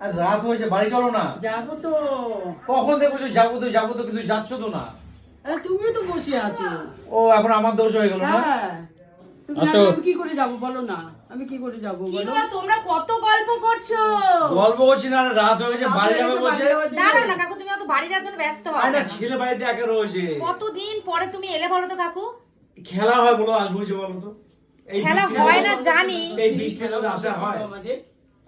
আর রাত হয়েছে বাড়ি চলো না। যাব তো। কখন দেখব যে যাব তো যাব তো কিন্তু যাচ্ছ তো না। আরে তুমিও তো বসে আছো। ও এখন আমার দোষ হয়ে গেল না? হ্যাঁ। না আমি কি করে যাব বলো না? আমি কি করে যাব বলো? তোমরা কত গল্প করছ? গল্প করছি না রাত হয়ে গেছে বাড়ি যাবে বলছে। দাঁড়াও না কাকু তুমি অত বাড়ি যাওয়ার জন্য ব্যস্ত হও না ছেলে বাড়িতে একা রয়েছে। কতদিন পরে তুমি এলে বলো তো কাকু? খেলা হয় বলো আসব যে বলো তো। খেলা হয় না জানি। এই বৃষ্টির মধ্যে আসা হয়। আমাদের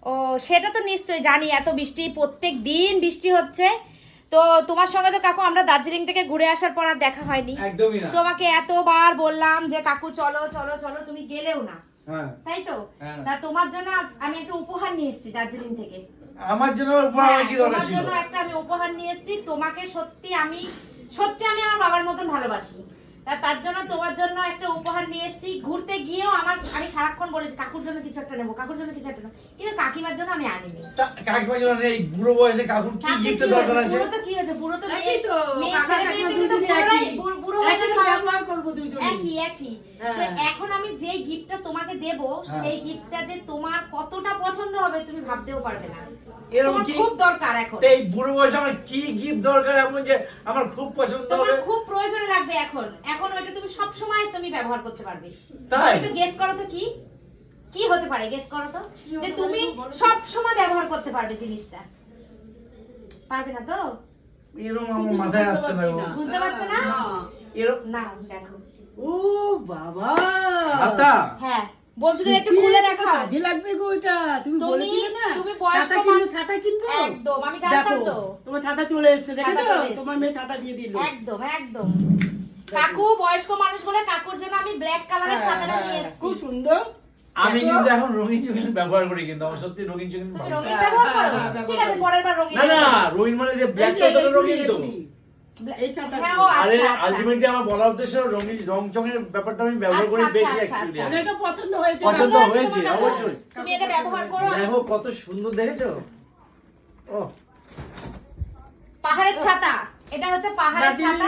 ও সেটা তো নিশ্চয়ই জানি এত বৃষ্টি প্রত্যেক দিন বৃষ্টি হচ্ছে। তো তোমার সঙ্গে তো কাকু আমরা দার্জিলিং থেকে ঘুরে আসার পর আর দেখা হয়নি। তোমাকে এতবার বললাম যে কাকু চলো চলো চলো তুমি গেলেও না। হ্যাঁ। তাই তো? হ্যাঁ। তা তোমার জন্য আমি একটা উপহার নিয়ে এসেছি দার্জিলিং থেকে। আমার জন্য উপর আমার কি হ্যাঁ, দরকার তোমার ছিল? জন্য একটা আমি উপহার নিয়ে এসেছি। তোমাকে সত্যি আমি সত্যি আমি আমার বাবার মতন ভালোবাসি। তার জন্য তোমার জন্য একটা উপহার নিয়ে এসেছি ঘুরতে গিয়েও আমার আমি সারাক্ষণ বলেছি কাকুর জন্য কিছু একটা নেব কাকুর জন্য কিছু একটা নেব কিন্তু কাকিমার জন্য আমি আনিনি কাকিমার জন্য এই বুড়ো বয়সে কাকুর কি গিফট দরকার আছে বুড়ো তো কি হয়েছে? বুড়ো তো নেই তো। বুড়ো- হয়ে গেলে। একই একই। হ্যাঁ। তো এখন আমি যে গিফটটা তোমাকে দেব হ্যাঁ। সেই গিফটটা যে তোমার কতটা পছন্দ হবে তুমি ভাবতেও পারবে না। এরকম খুব দরকার এখন। এই বুড়ো বয়সে আমার কি গিফট দরকার? এমন যে আমার খুব পছন্দ হবে। খুব প্রয়োজনে লাগবে এখন। এখন ওইটা তুমি সব সময় তুমি ব্যবহার করতে পারবে। তাই? তো গেস করো তো কি? কি হতে পারে গেস করো তো? যে তুমি পারে বলো। তো? সব সময় ব্যবহার করতে পারবে জিনিসটা। পারবে না তো? এরকম আমার মাথায় আসছে না বুঝতে পারছ না? এরকম না দেখো। ও বাবা। ছাতা। হ্যাঁ বন্ধুদের একটু খুলে দেখাও। কাজে লাগবে গো এটা। তুমি বলেছিলে না তুমি বয়স্ক ছাতা কিনবো মান- ছাতা কিনবো? একদম, আমি জানতাম তো। তোমার ছাতা চলে এসেছে দেখেছ? তোমার মেয়ে ছাতা দিয়ে দিল। একদম একদম। কাকু বয়স্ক মানুষ বলে কাকুর জন্য আমি ব্ল্যাক কালারের হ্যাঁ, ছাতাটা হ্যাঁ, নিয়ে খুব সুন্দর। আমি কিন্তু এখন রঙিন চুকিন ব্যবহার করি কিন্তু আমার সত্যি রঙিন। রঙিন হ্যাঁ, ব্যবহার করো? হ্যাঁ, হ্যাঁ, ঠিক আছে পরের বার রঙিন না না রঙিন মানে যে ব্ল্যাক এই কালার রঙিন তো। এগুলি। এই ছাতা ও আরে। আলটিমেটলি আমার বলার উদ্দেশ্য রঙিন রং ব্যাপারটা আমি ব্যবহার করি বেশি অ্যাকচুয়ালি এটা পছন্দ হয়েছে পছন্দ হয়েছে হয়েছে তোমার কাকু? অবশ্যই। তুমি এটা ব্যবহার করো। দেখো কত সুন্দর দেখেছ? ও। পাহাড়ের ছাতা। এটা হচ্ছে পাহাড়ের ছাতা।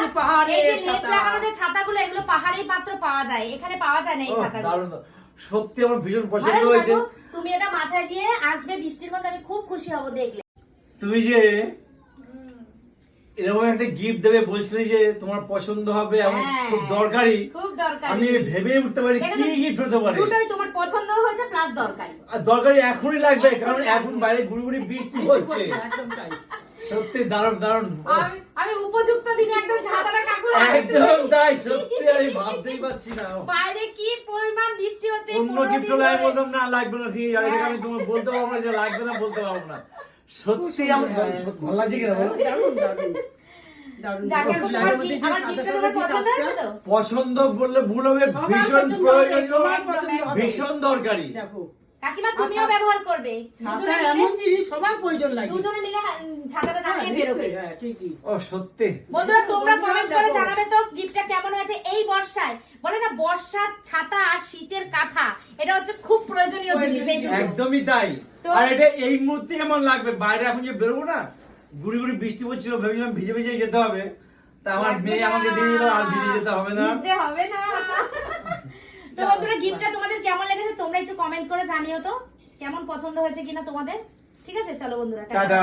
এই যে লেস লাগানো যে ছাতাগুলো এগুলো পাহাড়ি পাত্র পাওয়া যায়। এখানে পাওয়া যায় না এই ছাতাগুলো। সত্যি আমার ভীষণ পছন্দ হয়েছে। তুমি এটা মাথায় দিয়ে আসবে বৃষ্টির মধ্যে আমি খুব খুশি হব দেখলে। তুমি যে এরকম একটা গিফট দেবে বলছিলে যে তোমার পছন্দ হবে এবং হ্যাঁ। খুব দরকারি। খুব দরকারি। আমি ভেবে উঠতে পারি কি গিফট হতে পারে। দুটোই তোমার পছন্দ হয়েছে প্লাস দরকারি। আর দরকারি এখনই লাগবে কারণ এখন বাইরে গুড়ি গুড়ি বৃষ্টি হচ্ছে। সত্যি দারুণ দারুণ। আমি উপযুক্ত দিনে একদম ছাতাটা কাকু একদম তাই সত্যি আমি ভাবতেই পারছি না। বাইরে কি পরিমাণ বৃষ্টি হচ্ছে অন্য গিফট। বলতাম না লাগবে না ঠিক আছে আমি তোমার বলতে পারব না যে লাগবে না বলতে পারব না। সত্যি আমার ভালো লাগছে কিনা বলো পছন্দ বললে ভুল হবে ভীষণ প্রয়োজনীয়। ভীষণ দরকারি। কাকিমা তুমিও আচ্ছা। ব্যবহার করবে। ছাতা এমন জিনিস সবার প্রয়োজন লাগে। দুজনে মিলে ছাতাটা হ্যাঁ, বেরোবে। হ্যাঁ, ঠিকই। ও সত্যি। বন্ধুরা তোমরা কমেন্ট করে জানাবে তো গিফটটা কেমন হয়েছে এই বর্ষায়। বলে না বর্ষার ছাতা আর শীতের কাঁথা এটা হচ্ছে খুব প্রয়োজনীয় জিনিস। একদমই তাই। আর এটা এই মুহূর্তে আমার লাগবে। বাইরে এখন যে বেরোবো না গুড়ি গুড়ি বৃষ্টি পড়ছিল ভেবেছিলাম ভিজে ভিজে যেতে হবে। তা আমার মেয়ে আমাকে দিয়ে দিল আর ভিজে যেতে হবে না। হবে না। তো বন্ধুরা গিফটটা তোমাদের কেমন লেগেছে তোমরা একটু কমেন্ট করে জানিও তো। কেমন পছন্দ হয়েছে কিনা তোমাদের? ঠিক আছে চলো বন্ধুরা টাটা।